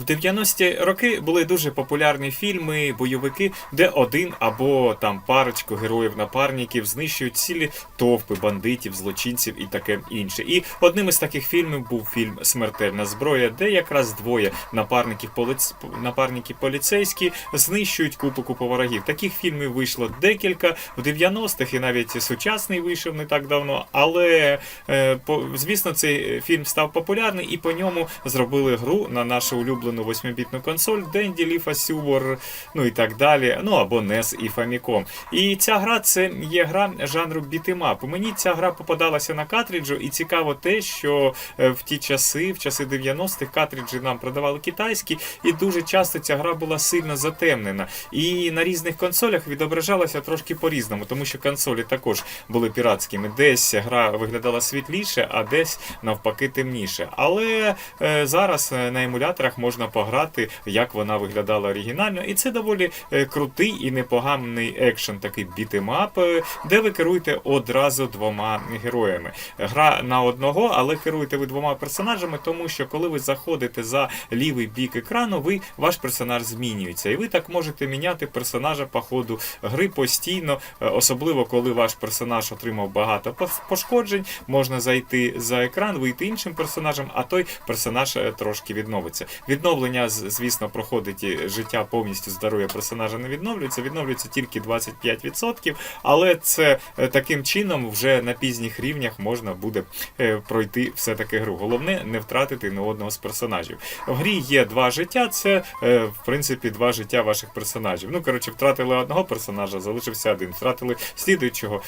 В 90-ті роки були дуже популярні фільми, бойовики, де один або там парочку героїв-напарників знищують цілі товпи бандитів, злочинців і таке інше. І одним із таких фільмів був фільм Смертельна зброя, де якраз двоє напарників поліц... напарники поліцейські знищують купу купу ворогів. Таких фільмів вийшло декілька в 90-х і навіть сучасний вийшов не так давно. Але е, по... звісно, цей фільм став популярний, і по ньому зробили гру на нашу улюблену 8-бітну консоль Денді, Ліфа, Сюбор, ну і так далі. Ну або NES і Famicom. І ця гра це є гра жанру бітемап. Мені ця гра попадалася на картриджу, і цікаво те, що е, в ті часи, в часи 90-х, картриджі нам продавали китайські, і дуже часто ця гра була сильно затемнена. І на різних консолях відображалася трошки по-різному, тому що консолі також були піратськими. Десь гра виглядала світліше, а десь навпаки темніше. Але е, зараз е, на емуляторах можна пограти, як вона виглядала оригінально, і це доволі е, крутий і непоганий екшен, такий бітемап, е, де ви керуєте одразу двома героями. Гра на одного, але керуєте ви двома персонажами, тому що коли ви заходите за лівий бік екрану, ви ваш персонаж змінюється, і ви так можете міняти персонажа по ходу гри постійно, е, особливо коли ваш персонаж отримав багато пошкоджень, можна зайти за екран, вийти іншим персонажем, а той персонаж трошки відновиться. Відновлення, звісно, проходить життя повністю здоров'я персонажа не відновлюється, відновлюється тільки 25%, але це е, таким чином вже на пізніх рівнях можна буде е, пройти все-таки гру. Головне не втратити ні одного з персонажів. В грі є два життя, це е, в принципі два життя ваших персонажів. Ну, коротше, втратили одного персонажа, залишився один. Втратили слідуючого,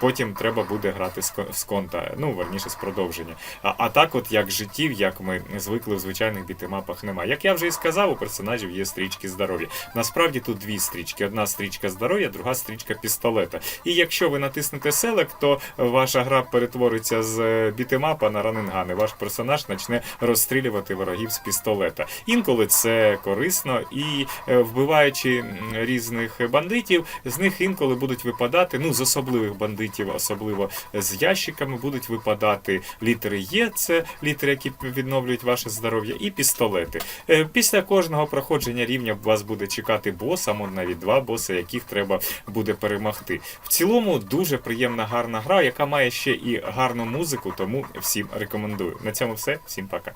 потім треба буде грати з конта, ну, верніше, з продовження. А, а так, от як життів, як ми звикли в звичайних бітемапах, немає. Як я вже і сказав, у персонажів є стрічки здоров'я. Насправді тут дві стрічки: одна стрічка здоров'я, друга стрічка пістолета. І якщо ви натиснете Select, то ваша гра перетвориться з е, бітемапа на раненгани. Ваш персонаж почне розстрілювати ворогів з пістолета. Інколи це корисно, і е, вбиваючи різних бандитів, з них інколи будуть випадати, ну з особливих бандитів, особливо з ящиками, будуть випадати літери Є, це літери, які відновлюють ваше здоров'я, і пістолети. Е, Після кожного проходження рівня вас буде чекати бос, може навіть два боси, яких треба буде перемогти. В цілому дуже приємна гарна гра, яка має ще і гарну музику, тому всім рекомендую. На цьому все. Всім пока.